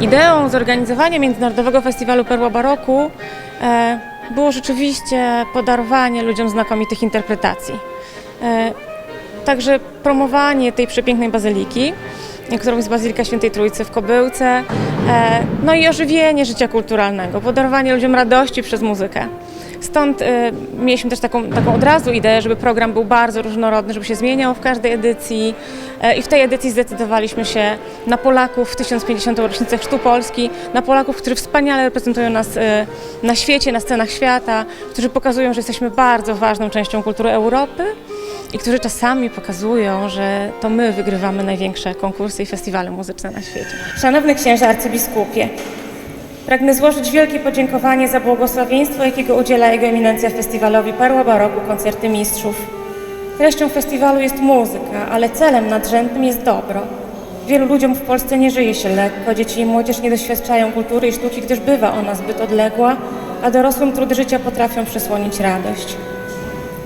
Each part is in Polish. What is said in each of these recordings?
Ideą zorganizowania Międzynarodowego Festiwalu Perła Baroku e, było rzeczywiście podarowanie ludziom znakomitych interpretacji. E, Także promowanie tej przepięknej bazyliki, którą jest Bazylika Świętej Trójcy w Kobyłce, e, no i ożywienie życia kulturalnego, podarowanie ludziom radości przez muzykę. Stąd e, mieliśmy też taką, taką od razu ideę, żeby program był bardzo różnorodny, żeby się zmieniał w każdej edycji E, i w tej edycji zdecydowaliśmy się na Polaków w 1050. rocznicę Chrztu Polski, na Polaków, którzy wspaniale reprezentują nas na świecie, na scenach świata, którzy pokazują, że jesteśmy bardzo ważną częścią kultury Europy i którzy czasami pokazują, że to my wygrywamy największe konkursy i festiwale muzyczne na świecie. Szanowny księże arcybiskupie, pragnę złożyć wielkie podziękowanie za błogosławieństwo, jakiego udziela Jego Eminencja festiwalowi Perła Baroku Koncerty Mistrzów. Treścią festiwalu jest muzyka, ale celem nadrzędnym jest dobro. Wielu ludziom w Polsce nie żyje się lekko, dzieci i młodzież nie doświadczają kultury i sztuki, gdyż bywa ona zbyt odległa, a dorosłym trudy życia potrafią przysłonić radość.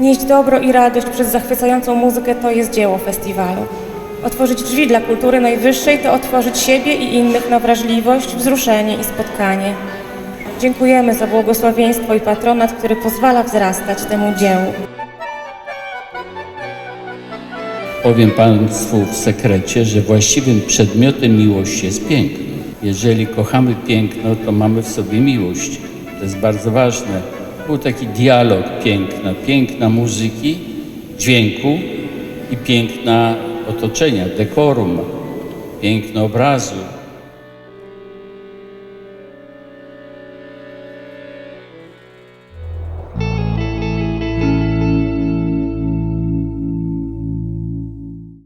Nieść dobro i radość przez zachwycającą muzykę to jest dzieło festiwalu. Otworzyć drzwi dla kultury najwyższej to otworzyć siebie i innych na wrażliwość, wzruszenie i spotkanie. Dziękujemy za błogosławieństwo i patronat, który pozwala wzrastać temu dziełu. Powiem Państwu w sekrecie, że właściwym przedmiotem miłości jest piękno. Jeżeli kochamy piękno, to mamy w sobie miłość. To jest bardzo ważne. Był taki dialog piękna, piękna muzyki, dźwięku i piękna otoczenia, dekorum, piękno obrazu.